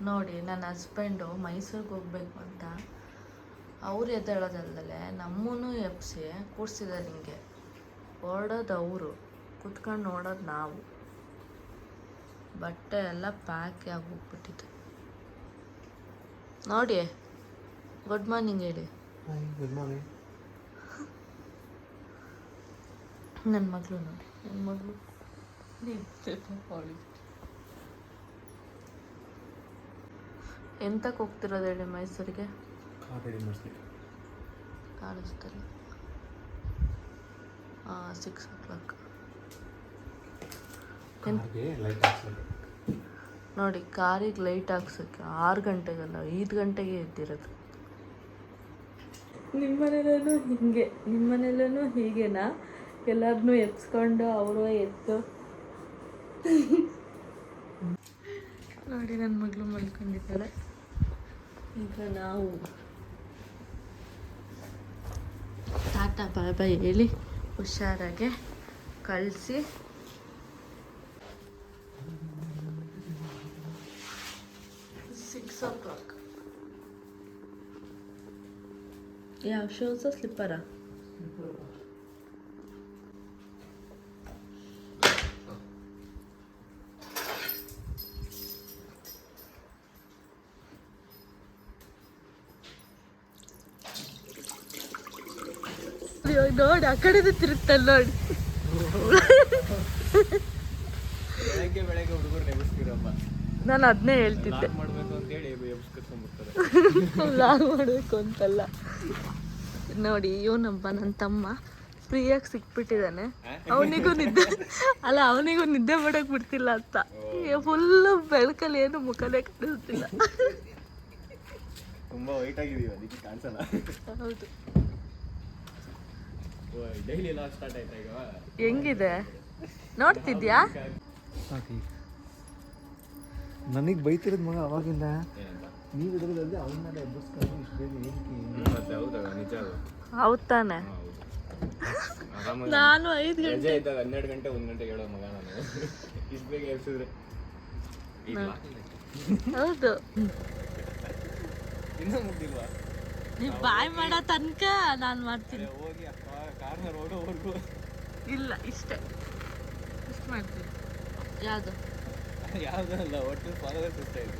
ನೋಡಿ ನನ್ನ ಹಸ್ಬೆಂಡು ಮೈಸೂರಿಗೆ ಹೋಗ್ಬೇಕು ಅಂತ ಅವ್ರು ಎದ್ದೇಳೋದಲ್ದಲೆ ನಮ್ಮನ್ನು ಎಬ್ಸಿ ಕೂರಿಸಿದ್ದಾರೆ ಹಿಂಗೆ. ಹೊರಡೋದು ಅವರು ಕುತ್ಕೊಂಡು ನೋಡೋದು ನಾವು. ಬಟ್ಟೆ ಎಲ್ಲ ಪ್ಯಾಕ್ ಆಗೋಗ್ಬಿಟ್ಟಿದೆ ನೋಡಿ ಗುಡ್ ಮಾರ್ನಿಂಗ್ ಹೇಳಿ. ಗುಡ್ ಮಾರ್ನಿಂಗ್ ನನ್ನ ಮಗಳು ನೋಡಿ ನನ್ನ ಮಗಳು. ಎಂತಕ್ಕೆ ಹೋಗ್ತಿರೋದು ಹೇಳಿ ಮೈಸೂರಿಗೆ? ಕಾಣಿಸ್ತಲ್ಲ ಹಾಂ ಸಿಕ್ಸ್ ಓ ಕ್ಲಾಕ್ ನೋಡಿ ಕಾರಿಗೆ ಲೈಟ್ ಹಾಕ್ಸೋಕ್ಕೆ ಆರು ಗಂಟೆಗಲ್ಲ ಐದು ಗಂಟೆಗೆ ಎದ್ದಿರೋದು. ನಿಮ್ಮನೇಲೂ ಹಿಂಗೆ ನಿಮ್ಮನೇಲೂ ಹೀಗೇನಾ? ಎಲ್ಲರನ್ನೂ ಎತ್ಸ್ಕೊಂಡು ಅವರು ಎತ್ತು ನೋಡಿ ನನ್ನ ಮಗಳು ಮಲ್ಕೊಂಡಿದ್ದಾಳೆ. ಈಗ ನಾವು ಟಾಟಾ ಬಾಯ್ ಬಾಯ್ ಹೇಳಿ ಹುಷಾರಾಗೆ ಕಳಿಸಿ. ಸಿಕ್ಸ್ ಓ ಕ್ಲಾಕ್ ಯಾವ ಶೂಸ ಸ್ಲಿಪ್ಪರಾ ನೋಡಿ ಆ ಕಡೆ ತಿರುತ್ತ ನೋಡಿ. ಬೆಳಗ್ಗೆ ಬೆಳಗ್ಗೆ ಹುಡುಗರು ನೆನೆಸ್ತೀರಪ್ಪ ನಾನು ಅದನ್ನೇ ಹೇಳ್ತಿದ್ದೆ. ಮಾಡಬೇಕು ಅಂತ ಹೇಳಿ ಮಾಡಬೇಕು ಅಂತಲ್ಲ. ನೋಡಿ ಇವನೊಬ್ಬ ನನ್ನ ತಮ್ಮ ಫ್ರೀಯಾಗಿ ಸಿಕ್ಬಿಟ್ಟಿದ್ದಾನೆ. ಅವನಿಗೂ ನಿದ್ದೆ ಅಲ್ಲ ಅವನಿಗೂ ನಿದ್ದೆ ಮಾಡಕ್ ಬಿಡ್ತಿಲ್ಲ ಅಂತ ಫುಲ್ಲು ಬೆಳಕಲ್ಲಿ ಏನು ಮುಖನೇ ಕಾಣಿಸ್ತಿಲ್ಲ. ತುಂಬಾ ವೈಟ್ ಆಗಿದೀವಿ ಅದಕ್ಕೆ ಕಾಣಿಸಲ್ಲ. ಹೌದು. ಡೈಲಿ ಲಾಗ್ ಸ್ಟಾರ್ಟ್ ಆಯ್ತಾ ಈಗ? ಹೆಂಗಿದೆ? ನೋಡ್ತಿದ್ಯಾ? ನನಗೆ ಬೈತಿರೋದು ಮಗ ಅವಾಗಿಂದ. ನೀವು ಇದ್ರಲ್ಲಿ ಅವನ್ನೆಲ್ಲ ಎಬ್ಬಿಸ್ಕೊಂಡು ಇಷ್ಟು ಬೇಗ ಏನಕ್ಕೆ ಹೌದಾ ನಿಜ ಹೌದ್ ತಾನೆ. ನಾನು ಐದು ಗಂಟೆ ಇದ್ದಾಗ ಹನ್ನೆರಡು ಗಂಟೆ ಒಂದ್ ಗಂಟೆ ಹೇಳೋ ಮಗ ನಾನು. ಇಷ್ಟು ಬೇಗ ಎಬ್ಸಿದ್ರೆ. ಹೌದು. ಇನ್ನೂ ಮುಗ್ದಿಲ್ವಾ? ನೀವ್ ಬಾಯ್ ಮಾಡೋ ತನಕ ನಾನು ಮಾಡ್ತೀನಿ. ಇಲ್ಲ ಇಷ್ಟೇ. ಇಷ್ಟು ಮಾಡ್ತೀನಿ. ಯಾವುದು? ಯಾವುದಲ್ಲ ಒಟ್ಟು ಫಾಲೋವರ್ಸ್ ಇಷ್ಟ ಇದೆ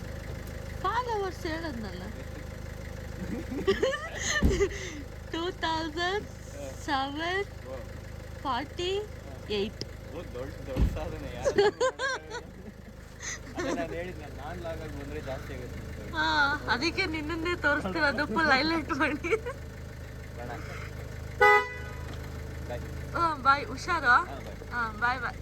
followers ಹೇಳದ್ನಲ್ಲ. Two thousand seven forty eight ದೊಡ್ಡ ದೊಡ್ಡ ಸಾಧನೆ ನಾನು ಹೇಳಿದ್ನ ನಾನು ಲಾಗ್ ಆಗಿ ಬಂದ್ರೆ ಜಾಸ್ತಿ ಆಗುತ್ತೆ. ಅದಕ್ಕೆ ನಿನ್ನನ್ನೇ ತೋರಿಸ್ತಿರೋದು ಫುಲ್ ಹೈಲೈಟ್ ಮಾಡಿ. ಬಾಯ್ ಹುಷಾರು? ಹಾಂ ಬಾಯ್ ಬಾಯ್.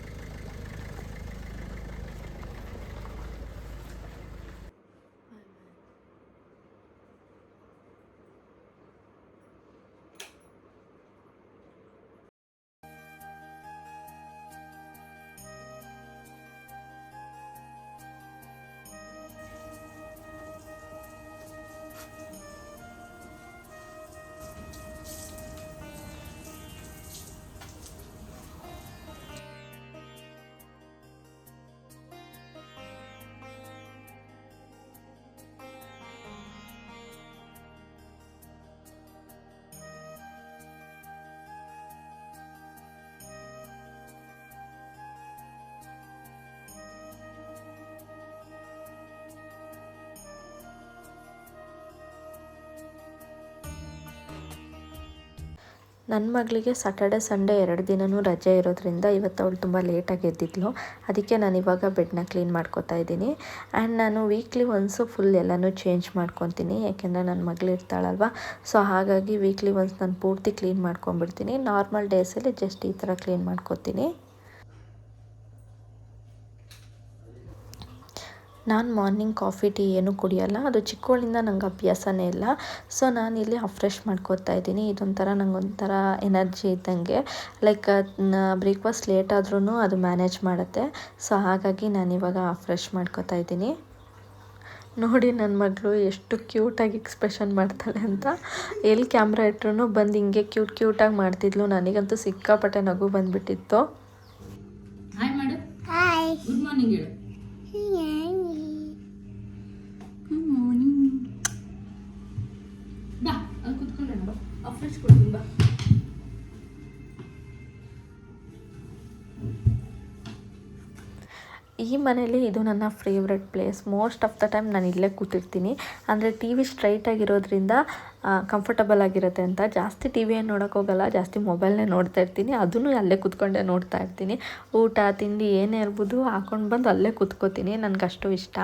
ನನ್ನ ಮಗಳಿಗೆ ಸಾಟರ್ಡೆ ಸಂಡೇ ಎರಡು ದಿನವೂ ರಜೆ ಇರೋದ್ರಿಂದ ಇವತ್ತು ಅವಳು ತುಂಬ ಲೇಟಾಗಿ ಎದ್ದಿದ್ಲು. ಅದಕ್ಕೆ ನಾನು ಇವಾಗ ಬೆಡ್ನ ಕ್ಲೀನ್ ಮಾಡ್ಕೊತಾ ಇದ್ದೀನಿ. ಆ್ಯಂಡ್ ನಾನು ವೀಕ್ಲಿ ಒನ್ಸು ಫುಲ್ ಎಲ್ಲನೂ ಚೇಂಜ್ ಮಾಡ್ಕೊತೀನಿ. ಯಾಕೆಂದರೆ ನನ್ನ ಮಗಳು ಇರ್ತಾಳಲ್ವ? ಸೊ ಹಾಗಾಗಿ ವೀಕ್ಲಿ ಒನ್ಸ್ ನಾನು ಪೂರ್ತಿ ಕ್ಲೀನ್ ಮಾಡ್ಕೊಂಬಿಡ್ತೀನಿ ನಾರ್ಮಲ್ ಡೇಸಲ್ಲಿ ಜಸ್ಟ್ ಈ ಥರ ಕ್ಲೀನ್ ಮಾಡ್ಕೊತೀನಿ. ನಾನು ಮಾರ್ನಿಂಗ್ ಕಾಫಿ ಟೀ ಏನು ಕುಡಿಯಲ್ಲ. ಅದು ಚಿಕ್ಕವಳಿಂದ ನಂಗೆ ಅಭ್ಯಾಸನೇ ಇಲ್ಲ. ಸೊ ನಾನಿಲ್ಲಿ ಅಫ್ರೆಶ್ ಮಾಡ್ಕೋತಾ ಇದ್ದೀನಿ. ಇದೊಂಥರ ನಂಗೊಂಥರ ಎನರ್ಜಿ ಇದ್ದಂಗೆ. ಲೈಕ್ ಬ್ರೇಕ್ಫಾಸ್ಟ್ ಲೇಟ್ ಆದ್ರೂ ಅದು ಮ್ಯಾನೇಜ್ ಮಾಡುತ್ತೆ. ಸೊ ಹಾಗಾಗಿ ನಾನಿವಾಗ ಅಫ್ರೆಶ್ ಮಾಡ್ಕೋತಾ ಇದ್ದೀನಿ. ನೋಡಿ ನನ್ನ ಮಗಳು ಎಷ್ಟು ಕ್ಯೂಟಾಗಿ ಎಕ್ಸ್ಪ್ರೆಷನ್ ಮಾಡ್ತಾಳೆ ಅಂತ. ಎಲ್ಲಿ ಕ್ಯಾಮ್ರಾ ಇಟ್ರೂ ಬಂದು ಹಿಂಗೆ ಕ್ಯೂಟ್ ಕ್ಯೂಟಾಗಿ ಮಾಡ್ತಿದ್ಲು. ನನಗಂತೂ ಸಿಕ್ಕಾಪಟ್ಟೆ ನಗು ಬಂದ್ಬಿಟ್ಟಿತ್ತು. ಹಾಯ್ ಮಾಡು ಹಾಯ್ ಗುಡ್ ಮಾರ್ನಿಂಗ್ ಹೇಳು. ಈ ಮನೇಲಿ ಇದು ನನ್ನ favourite place most of the time ನಾನು ಇಲ್ಲೇ ಕೂತಿರ್ತೀನಿ. ಅಂದರೆ ಟಿ ವಿ ಸ್ಟ್ರೈಟಾಗಿರೋದ್ರಿಂದ ಕಂಫರ್ಟಬಲ್ ಆಗಿರುತ್ತೆ ಅಂತ. ಜಾಸ್ತಿ ಟಿ ವಿಯನ್ನು ನೋಡೋಕೆ ಹೋಗಲ್ಲ, ಜಾಸ್ತಿ ಮೊಬೈಲ್ನೇ ನೋಡ್ತಾ ಇರ್ತೀನಿ. ಅದನ್ನು ಅಲ್ಲೇ ಕೂತ್ಕೊಂಡೇ ನೋಡ್ತಾ ಇರ್ತೀನಿ. ಊಟ, ತಿಂಡಿ ಏನೇ ಇರ್ಬೋದು ಹಾಕೊಂಡು ಬಂದು ಅಲ್ಲೇ ಕೂತ್ಕೋತೀನಿ. ನನಗೆ ಅಷ್ಟು ಇಷ್ಟ.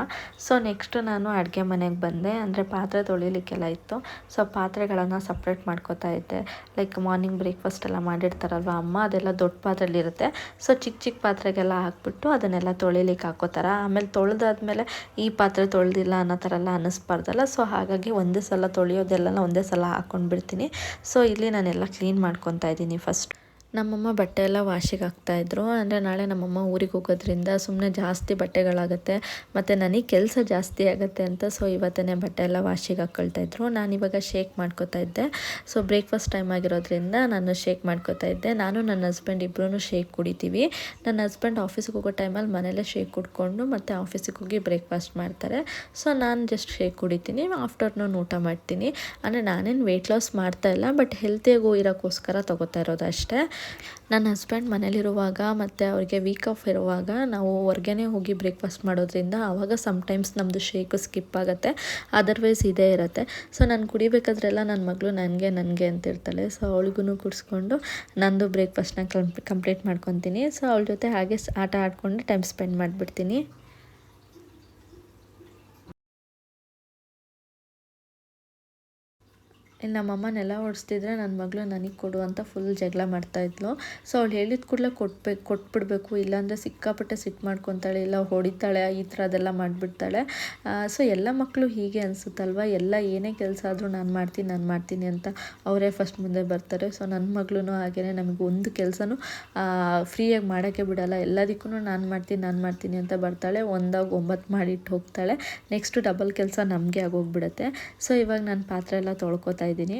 ಸೊ ನೆಕ್ಸ್ಟ್ ನಾನು ಅಡುಗೆ ಮನೆಗೆ ಬಂದೆ. ಅಂದರೆ ಪಾತ್ರೆ ತೊಳಿಲಿಕ್ಕೆಲ್ಲ ಇತ್ತು. ಸೊ ಪಾತ್ರೆಗಳನ್ನು ಸಪ್ರೇಟ್ ಮಾಡ್ಕೋತಾ ಇದ್ದೆ. ಲೈಕ್ ಮಾರ್ನಿಂಗ್ ಬ್ರೇಕ್ಫಾಸ್ಟ್ ಎಲ್ಲ ಮಾಡಿರ್ತಾರಲ್ವ ಅಮ್ಮ, ಅದೆಲ್ಲ ದೊಡ್ಡ ಪಾತ್ರೆಲಿರುತ್ತೆ ಸೊ ಚಿಕ್ಕ ಚಿಕ್ಕ ಪಾತ್ರೆಗೆಲ್ಲ ಹಾಕ್ಬಿಟ್ಟು ಅದನ್ನೆಲ್ಲ ತೊಳಿಲಿಕ್ಕೆ ಹಾಕೋತಾರ. ಆಮೇಲೆ ತೊಳೆದಾದ್ಮೇಲೆ ಈ ಪಾತ್ರೆ ತೊಳೆದಿಲ್ಲ ಅನ್ನೋ ಥರ ಎಲ್ಲ ಅನ್ನಿಸ್ಬಾರ್ದಲ್ಲ ಸೊ ಹಾಗಾಗಿ ಒಂದೇ ಸಲ ತೊಳೆಯೋದೆಲ್ಲ ಒಂದೇ ಸಲ ಹಾಕ್ಕೊಂಡು ಬಿಡ್ತೀನಿ ಸೊ ಇಲ್ಲಿ ನಾನೆಲ್ಲ ಕ್ಲೀನ್ ಮಾಡ್ಕೊತಾ ಇದ್ದೀನಿ ಫಸ್ಟ್ ನಮ್ಮಮ್ಮ ಬಟ್ಟೆ ಎಲ್ಲ ವಾಶಿಗೆ ಹಾಕ್ತಾಯಿದ್ರು ಅಂದರೆ ನಾಳೆ ನಮ್ಮಮ್ಮ ಊರಿಗೆ ಹೋಗೋದ್ರಿಂದ ಸುಮ್ಮನೆ ಜಾಸ್ತಿ ಬಟ್ಟೆಗಳಾಗುತ್ತೆ, ಮತ್ತು ನನಗೆ ಕೆಲಸ ಜಾಸ್ತಿ ಆಗುತ್ತೆ ಅಂತ ಸೊ ಇವತ್ತೇ ಬಟ್ಟೆ ಎಲ್ಲ ವಾಶಿಗೆ ನಾನು ಇವಾಗ ಶೇಕ್ ಮಾಡ್ಕೋತಾ ಇದ್ದೆ. ಸೊ ಬ್ರೇಕ್ಫಾಸ್ಟ್ ಟೈಮ್ ಆಗಿರೋದ್ರಿಂದ ನಾನು ಶೇಕ್ ಮಾಡ್ಕೋತಾ ಇದ್ದೆ. ನಾನು ನನ್ನ ಹಸ್ಬೆಂಡ್ ಇಬ್ಬರೂ ಶೇಕ್ ಕುಡಿತೀವಿ. ನನ್ನ ಹಸ್ಬೆಂಡ್ ಆಫೀಸಿಗೆ ಹೋಗೋ ಟೈಮಲ್ಲಿ ಮನೇಲೇ ಶೇಕ್ ಕುಡ್ಕೊಂಡು ಮತ್ತು ಆಫೀಸಿಗೆ ಹೋಗಿ ಬ್ರೇಕ್ಫಾಸ್ಟ್ ಮಾಡ್ತಾರೆ. ಸೊ ನಾನು ಜಸ್ಟ್ ಶೇಕ್ ಕುಡಿತೀನಿ, ಆಫ್ಟರ್ನೂನ್ ಊಟ ಮಾಡ್ತೀನಿ. ಅಂದರೆ ನಾನೇನು ವೆಯ್ಟ್ ಲಾಸ್ ಮಾಡ್ತಾ ಇಲ್ಲ ಬಟ್ ಹೆಲ್ತಿಯಾಗೂ ಇರೋಕ್ಕೋಸ್ಕರ ತೊಗೋತಾ ಇರೋದು ಅಷ್ಟೇ. ನನ್ನ ಹಸ್ಬೆಂಡ್ ಮನೇಲಿರುವಾಗ ಮತ್ತು ಅವ್ರಿಗೆ ವೀಕ್ ಆಫ್ ಇರುವಾಗ ನಾವು ಹೊರ್ಗೇನೆ ಹೋಗಿ ಬ್ರೇಕ್ಫಾಸ್ಟ್ ಮಾಡೋದ್ರಿಂದ ಆವಾಗ ಸಮ್ಟೈಮ್ಸ್ ನಮ್ಮದು ಶೇಕು ಸ್ಕಿಪ್ ಆಗುತ್ತೆ. ಅದರ್ವೈಸ್ ಇದೇ ಇರುತ್ತೆ. ಸೊ ನಾನು ಕುಡಿಬೇಕಾದ್ರೆಲ್ಲ ನನ್ನ ಮಗಳು ನನಗೆ ನನಗೆ ಅಂತಿರ್ತಾಳೆ ಸೊ ಅವಳಿಗೂ ಕುಡಿಸ್ಕೊಂಡು ನಂದು ಬ್ರೇಕ್ಫಾಸ್ಟ್ನ ಕಂಪ್ಲೀಟ್ ಮಾಡ್ಕೊತೀನಿ. ಸೊ ಅವಳ ಜೊತೆ ಹಾಗೆ ಆಟ ಆಡ್ಕೊಂಡು ಟೈಮ್ ಸ್ಪೆಂಡ್ ಮಾಡಿಬಿಡ್ತೀನಿ. ಇಲ್ಲಿ ನಮ್ಮಮ್ಮ ನೆಲ ಒಡಿಸ್ತಿದ್ರೆ ನನ್ನ ಮಗಳು ನನಗೆ ಕೊಡು ಅಂತ ಫುಲ್ ಜಗಳ ಮಾಡ್ತಾಯಿದ್ಲು ಸೊ ಅವಳು ಹೇಳಿದ ಕೂಡಲೇ ಕೊಟ್ಬೇಕು ಕೊಟ್ಬಿಡ್ಬೇಕು, ಇಲ್ಲಾಂದರೆ ಸಿಕ್ಕಾಪಟ್ಟೆ ಸಿಟ್ಟು ಮಾಡ್ಕೊತಾಳೆ, ಇಲ್ಲ ಹೊಡಿತಾಳೆ, ಈ ಥರ ಅದೆಲ್ಲ ಮಾಡಿಬಿಡ್ತಾಳೆ. ಸೊ ಎಲ್ಲ ಮಕ್ಕಳು ಹೀಗೆ ಅನಿಸುತ್ತಲ್ವ? ಎಲ್ಲ ಏನೇ ಕೆಲಸ ಆದರೂ ನಾನು ಮಾಡ್ತೀನಿ ನಾನು ಮಾಡ್ತೀನಿ ಅಂತ ಅವರೇ ಫಸ್ಟ್ ಮುಂದೆ ಬರ್ತಾರೆ. ಸೊ ನನ್ನ ಮಗಳೂ ಹಾಗೇ ನಮಗೆ ಒಂದು ಕೆಲಸನೂ ಫ್ರೀಯಾಗಿ ಮಾಡೋಕ್ಕೆ ಬಿಡಲ್ಲ. ಎಲ್ಲದಕ್ಕೂ ನಾನು ಮಾಡ್ತೀನಿ ನಾನು ಮಾಡ್ತೀನಿ ಅಂತ ಬರ್ತಾಳೆ. ಒಂದಾಗ ಒಂಬತ್ತು ಮಾಡಿಟ್ಟು ಹೋಗ್ತಾಳೆ. ನೆಕ್ಸ್ಟು ಡಬಲ್ ಕೆಲಸ ನಮಗೆ ಆಗೋಗ್ಬಿಡುತ್ತೆ. ಸೊ ಇವಾಗ ನಾನು ಪಾತ್ರೆ ಎಲ್ಲ ತೊಳ್ಕೊತಾ ಇದ್ದೀನಿ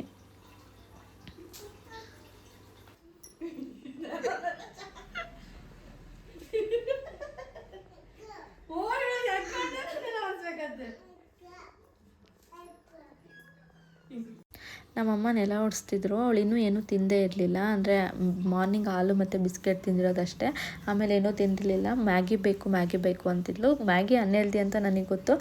ನಮ್ಮಮ್ಮ ನೆಲ ಒಡಿಸ್ತಿದ್ರು. ಅವಳು ಇನ್ನೂ ಏನೂ ತಿಂದೇ ಇರಲಿಲ್ಲ. ಅಂದರೆ ಮಾರ್ನಿಂಗ್ ಹಾಲು ಮತ್ತು ಬಿಸ್ಕೆಟ್ ತಿಂದಿರೋದಷ್ಟೇ. ಆಮೇಲೆ ಏನೂ ತಿಂದಿರಲಿಲ್ಲ. ಮ್ಯಾಗಿ ಬೇಕು ಮ್ಯಾಗಿ ಬೇಕು ಅಂತಿದ್ಲು. ಮ್ಯಾಗಿ ಅನ್ಹೆಲ್ದಿ ಅಂತ ನನಗೆ ಗೊತ್ತು.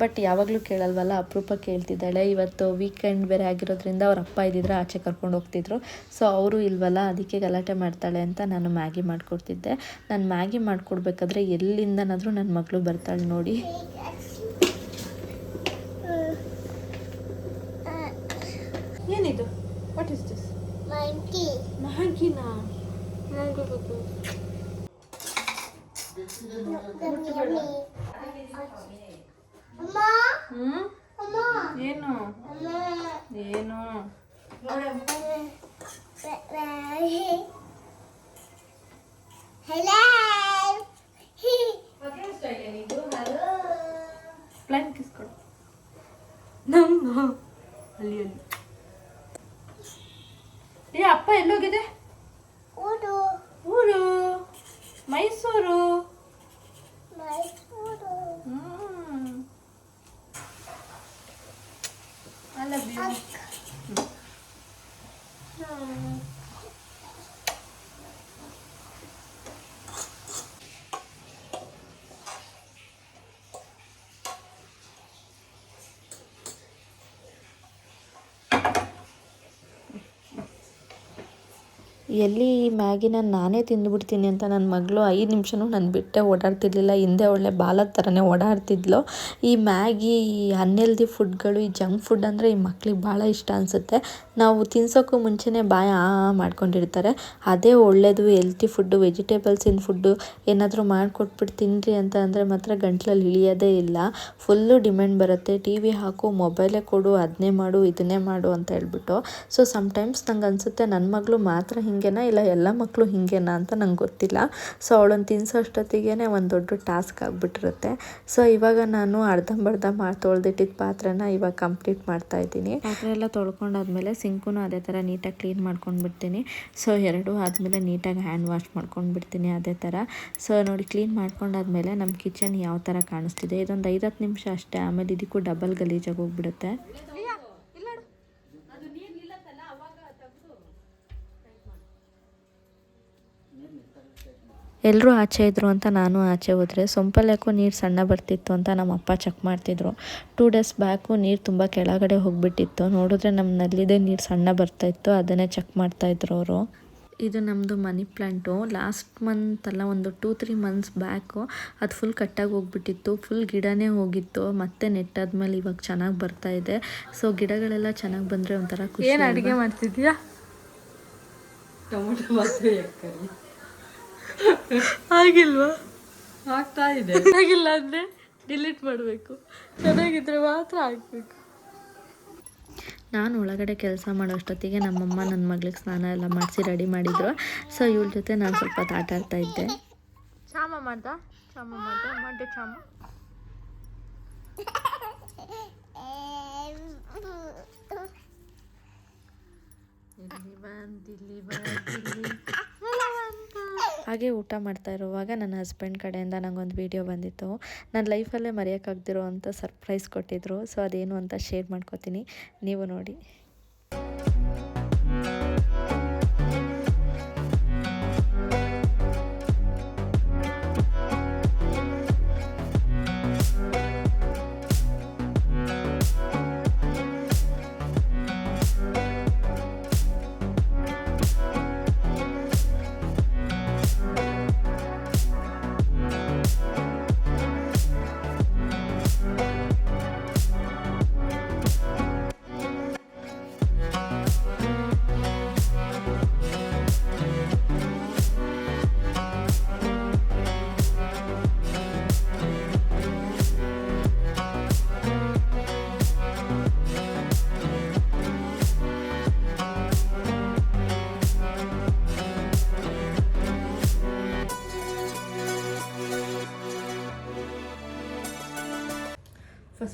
ಬಟ್ ಯಾವಾಗಲೂ ಕೇಳಲ್ವಲ್ಲ, ಅಪರೂಪ ಕೇಳ್ತಿದ್ದಾಳೆ. ಇವತ್ತು ವೀಕೆಂಡ್ ಬೇರೆ ಆಗಿರೋದ್ರಿಂದ ಅವ್ರ ಅಪ್ಪ ಇದ್ದಿದ್ರೆ ಆಚೆ ಕರ್ಕೊಂಡು ಹೋಗ್ತಿದ್ರು. ಸೊ ಅವರು ಇಲ್ವಲ್ಲ, ಅದಕ್ಕೆ ಗಲಾಟೆ ಮಾಡ್ತಾಳೆ ಅಂತ ನಾನು ಮ್ಯಾಗಿ ಮಾಡಿಕೊಡ್ತಿದ್ದೆ. ನಾನು ಮ್ಯಾಗಿ ಮಾಡಿಕೊಡ್ಬೇಕಾದ್ರೆ ಎಲ್ಲಿಂದನಾದರೂ ನನ್ನ ಮಗಳು ಬರ್ತಾಳೆ ನೋಡಿ. ಏನಿದು what is this monkey Mama. ಏನು? ಏನು? Hello. ಪ್ಲಾನ್ ಕಿಸ್ಕೊಡು ನಮ್ಮ ಅಲ್ಲಿ ಅಲ್ಲಿ ಏ ಅಪ್ಪ ಎಲ್ಲೋಗಿದೆ? ಊರು. ಊರು? ಮೈಸೂರು? ಮೈಸೂರು. ಹ್ಮ್. I ಎಲ್ಲಿ ಈ ಮ್ಯಾಗಿನ ನಾನೇ ತಿಂದುಬಿಡ್ತೀನಿ ಅಂತ ನನ್ನ ಮಗಳು ಐದು ನಿಮಿಷನೂ ನಾನು ಬಿಟ್ಟೆ ಓಡಾಡ್ತಿರ್ಲಿಲ್ಲ. ಹಿಂದೆ ಒಳ್ಳೆ ಬಾಲದ ಥರನೇ ಓಡಾಡ್ತಿದ್ಲು. ಈ ಮ್ಯಾಗಿ, ಈ ಅನ್ಹೆಲ್ದಿ ಫುಡ್ಗಳು ಈ ಜಂಕ್ ಫುಡ್ ಅಂದರೆ ಈ ಮಕ್ಳಿಗೆ ಭಾಳ ಇಷ್ಟ ಅನಿಸುತ್ತೆ. ನಾವು ತಿನ್ಸೋಕ್ಕೂ ಮುಂಚೆನೇ ಬಾಯ ಆ ಮಾಡ್ಕೊಂಡಿರ್ತಾರೆ. ಅದೇ ಒಳ್ಳೆಯದು ಹೆಲ್ತಿ ಫುಡ್ಡು ವೆಜಿಟೇಬಲ್ಸಿನ ಫುಡ್ಡು ಏನಾದರೂ ಮಾಡಿಕೊಟ್ಬಿಟ್ಟು ತಿನ್ನಿರಿ ಅಂತ ಅಂದರೆ ಮಾತ್ರ ಗಂಟ್ಲಲ್ಲಿ ಇಳಿಯೋದೇ ಇಲ್ಲ. ಫುಲ್ಲು ಡಿಮ್ಯಾಂಡ್ ಬರುತ್ತೆ. ಟಿ ವಿ ಹಾಕು ಮೊಬೈಲೇ ಕೊಡು ಅದನ್ನೇ ಮಾಡು, ಇದನ್ನೇ ಮಾಡು ಅಂತ ಹೇಳ್ಬಿಟ್ಟು. ಸೊ ಸಮ್ಟೈಮ್ಸ್ ನಂಗೆ ಅನಿಸುತ್ತೆ ನನ್ನ ಮಗಳು ಮಾತ್ರ ಹಿಂಗೇನಾ ಇಲ್ಲ, ಎಲ್ಲ ಮಕ್ಕಳು ಹಿಂಗೆನಾ ಅಂತ ನಂಗೆ ಗೊತ್ತಿಲ್ಲ. ಸೊ ಅವಳನ್ನು ತಿನ್ಸೋ ಅಷ್ಟೊತ್ತಿಗೆ ಒಂದು ದೊಡ್ಡ ಟಾಸ್ಕ್ ಆಗಿಬಿಟ್ಟಿರುತ್ತೆ. ಸೊ ಇವಾಗ ನಾನು ಅರ್ಧಂಬರ್ಧ ಮಾಡಿ ತೊಳೆದಿಟ್ಟಿದ್ದ ಪಾತ್ರೆನ ಇವಾಗ ಕಂಪ್ಲೀಟ್ ಮಾಡ್ತಾ ಇದ್ದೀನಿ. ಪಾತ್ರೆ ಎಲ್ಲ ತೊಳ್ಕೊಂಡಾದ್ಮೇಲೆ ಸಿಂಕು ಅದೇ ಥರ ನೀಟಾಗಿ ಕ್ಲೀನ್ ಮಾಡ್ಕೊಂಡ್ಬಿಡ್ತೀನಿ. ಸೊ ಎರಡು ಆದಮೇಲೆ ನೀಟಾಗಿ ಹ್ಯಾಂಡ್ ವಾಶ್ ಮಾಡ್ಕೊಂಡ್ಬಿಡ್ತೀನಿ ಅದೇ ಥರ ಸೊ ನೋಡಿ ಕ್ಲೀನ್ ಮಾಡ್ಕೊಂಡಾದ್ಮೇಲೆ ನಮ್ಮ ಕಿಚನ್ ಯಾವ ಥರ ಕಾಣಿಸ್ತಿದೆ. ಇದೊಂದು ಐದು ಹತ್ತು ನಿಮಿಷ ಅಷ್ಟೇ, ಆಮೇಲೆ ಇದಕ್ಕೂ ಡಬಲ್ ಗಲೀಜಾಗಿ ಹೋಗ್ಬಿಡುತ್ತೆ. ಎಲ್ಲರೂ ಆಚೆ ಇದ್ರು ಅಂತ ನಾನು ಆಚೆ ಹೋದರೆ ಸೊಂಪಲ್ಲಿ ಯಾಕೋ ನೀರು ಸಣ್ಣ ಬರ್ತಿತ್ತು ಅಂತ ನಮ್ಮ ಅಪ್ಪ ಚೆಕ್ ಮಾಡ್ತಿದ್ರು. ಟೂ ಡೇಸ್ ಬ್ಯಾಕು ನೀರು ತುಂಬ ಕೆಳಗಡೆ ಹೋಗಿಬಿಟ್ಟಿತ್ತು. ನೋಡಿದ್ರೆ ನಮ್ಮ ನಲ್ಲಿದೆ ನೀರು ಸಣ್ಣ ಬರ್ತಾಯಿತ್ತು ಅದನ್ನೇ ಚೆಕ್ ಮಾಡ್ತಾಯಿದ್ರು ಅವರು. ಇದು ನಮ್ಮದು ಮನಿ ಪ್ಲ್ಯಾಂಟು ಲಾಸ್ಟ್ ಮಂತ್ ಅಲ್ಲ ಒಂದು ಟೂ ತ್ರೀ ಮಂತ್ಸ್ ಬ್ಯಾಕು ಅದು ಫುಲ್ ಕಟ್ಟಾಗಿ ಹೋಗ್ಬಿಟ್ಟಿತ್ತು. ಫುಲ್ ಗಿಡನೇ ಹೋಗಿತ್ತು ಮತ್ತೆ ನೆಟ್ಟಾದ್ಮೇಲೆ ಇವಾಗ ಚೆನ್ನಾಗಿ ಬರ್ತಾ ಇದೆ. ಸೊ ಗಿಡಗಳೆಲ್ಲ ಚೆನ್ನಾಗಿ ಬಂದರೆ ಒಂಥರ ಖುಷಿ ಏನು ಅಡುಗೆ ಮಾಡ್ತಿದ್ಯಾ ಟೊಮೊಟೊ ಆಗಿಲ್ವಾ ಆಗ್ತಾ ಇದೆ. ಆಗಿಲ್ಲ ಅಂದ್ರೆ ಡಿಲೀಟ್ ಮಾಡಬೇಕು. ಚೆನ್ನಾಗಿದ್ರೆ ಮಾತ್ರ ಆಗ್ಬೇಕು ನಾನು ಒಳಗಡೆ ಕೆಲಸ ಮಾಡೋ ಅಷ್ಟೊತ್ತಿಗೆ ನಮ್ಮಮ್ಮ ನನ್ನ ಮಗಳಿಗೆ ಸ್ನಾನ ಎಲ್ಲ ಮಾಡಿಸಿ ರೆಡಿ ಮಾಡಿದ್ರು. ಸೊ ಇವಳ ಜೊತೆ ನಾನು ಸ್ವಲ್ಪ ಹೊತ್ತು ಆಟ ಆಡ್ತಾ ಇದ್ದೆ. ಚಾಮ ಮಾಡ್ದ? ಚಾಮ ಮಾಡ್ದ? ಮಾಡ್ದೆ ಚಾಮ? ಇಲ್ಲಿ ಬಂದಿಲ್ಲಿ ಇಲ್ಲಿ ಬಂದ್ ಇಲ್ಲಿ ಹಾಗೆ ಊಟ ಮಾಡ್ತಾ ಇರುವಾಗ ನನ್ನ ಹಸ್ಬೆಂಡ್ ಕಡೆಯಿಂದ ನನಗೊಂದು ವೀಡಿಯೋ ಬಂದಿತ್ತು. ನನ್ನ ಲೈಫಲ್ಲೇ ಮರೆಯೋಕ್ಕಾಗ್ದಿರೋ ಅಂತ ಸರ್ಪ್ರೈಸ್ ಕೊಟ್ಟಿದ್ರು. ಸೊ ಅದೇನು ಅಂತ ಶೇರ್ ಮಾಡ್ಕೋತೀನಿ. ನೀವು ನೋಡಿ.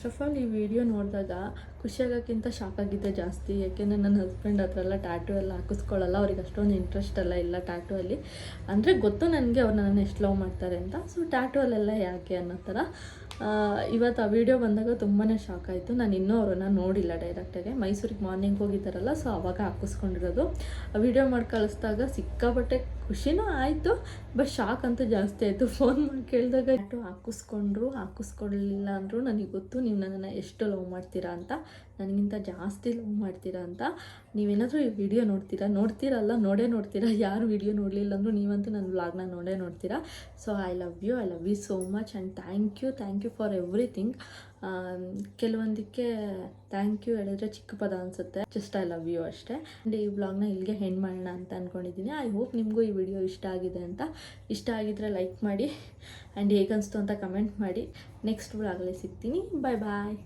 ಫಸ್ಟ್ ಆಫ್ ಆಲ್ ಈ ವಿಡಿಯೋ ನೋಡಿದಾಗ ಖುಷಿಯಾಗೋಕ್ಕಿಂತ ಶಾಕ್ ಆಗಿದ್ದೆ ಜಾಸ್ತಿ. ಯಾಕೆಂದರೆ ನನ್ನ ಹಸ್ಬೆಂಡ್ ಹತ್ರ ಎಲ್ಲ ಟ್ಯಾಟು ಎಲ್ಲ ಹಾಕಿಸ್ಕೊಳ್ಳಲ್ಲ. ಅವ್ರಿಗೆ ಅಷ್ಟೊಂದು ಇಂಟ್ರೆಸ್ಟ್ ಎಲ್ಲ ಇಲ್ಲ ಟ್ಯಾಟು ಅಲ್ಲಿ. ಅಂದರೆ ಗೊತ್ತು ನನಗೆ ಅವ್ರು ನನ್ನನ್ನು ಎಷ್ಟು ಲವ್ ಮಾಡ್ತಾರೆ ಅಂತ. ಸೊ ಟ್ಯಾಟು ಅಲ್ಲೆಲ್ಲ ಯಾಕೆ ಅನ್ನೋ ಥರ ಇವತ್ತು ಆ ವಿಡಿಯೋ ಬಂದಾಗ ತುಂಬಾ ಶಾಕ್ ಆಯಿತು. ನಾನು ಇನ್ನೂ ಅವ್ರನ್ನ ನೋಡಿಲ್ಲ ಡೈರೆಕ್ಟಾಗಿ ಮೈಸೂರಿಗೆ ಮಾರ್ನಿಂಗ್ ಹೋಗಿದ್ದಾರಲ್ಲ ಸೊ ಅವಾಗ ಹಾಕಿಸ್ಕೊಂಡಿರೋದು. ಆ ವಿಡಿಯೋ ಮಾಡಿ ಕಳಿಸ್ದಾಗ ಸಿಕ್ಕಾಪಟ್ಟೆ ಖುಷಿನೂ ಆಯಿತು ಬಟ್ ಶಾಕ್ ಅಂತೂ ಜಾಸ್ತಿ ಆಯಿತು. ಫೋನ್ ಮಾಡಿ ಕೇಳಿದಾಗ ಎಷ್ಟು ಹಾಕಿಸ್ಕೊಂಡ್ರು ಹಾಕಿಸ್ಕೊಳ್ಳಿಲ್ಲ ಅಂದರೂ ನನಗೆ ಗೊತ್ತು ನೀವು ನನ್ನನ್ನು ಎಷ್ಟು ಲವ್ ಮಾಡ್ತೀರಾ ಅಂತ. ನನಗಿಂತ ಜಾಸ್ತಿ ಲವ್ ಮಾಡ್ತೀರಾ ಅಂತ. ನೀವೇನಾದರೂ ಈ ವಿಡಿಯೋ ನೋಡ್ತೀರಾ? ನೋಡ್ತೀರಲ್ಲ, ನೋಡೇ ನೋಡ್ತೀರಾ? ಯಾರು ವಿಡಿಯೋ ನೋಡಲಿಲ್ಲ ಅಂದರೂ ನೀವಂತೂ ನನ್ನ ವ್ಲಾಗ್ನ ನೋಡೇ ನೋಡ್ತೀರಾ? So I love you I love you so much and thank you thank you for everything ಕೆಲವೊಂದಕ್ಕೆ thank you ಹೇಳಿದ್ರೆ ಚಿಕ್ಕ ಪದ ಅನಿಸುತ್ತೆ. ಜಸ್ಟ್ ಐ ಲವ್ ಯು ಅಷ್ಟೇ. ಆ್ಯಂಡ್ ಈ ವ್ಲಾಗ್ನ ಇಲ್ಲಿಗೆ ಹೆಂಡ್ ಮಾಡೋಣ ಅಂತ ಅಂದ್ಕೊಂಡಿದ್ದೀನಿ ಐ ಹೋಪ್ ನಿಮಗೂ ಈ ವಿಡಿಯೋ ಇಷ್ಟ ಆಗಿದೆ ಅಂತ. ಇಷ್ಟ ಆಗಿದ್ರೆ ಲೈಕ್ ಮಾಡಿ. ಆ್ಯಂಡ್ ಹೇಗನ್ನಿಸ್ತು ಅಂತ ಕಮೆಂಟ್ ಮಾಡಿ. ನೆಕ್ಸ್ಟ್ ವ್ಲಾಗಲ್ಲಿ ಸಿಗ್ತೀನಿ. ಬಾಯ್ ಬಾಯ್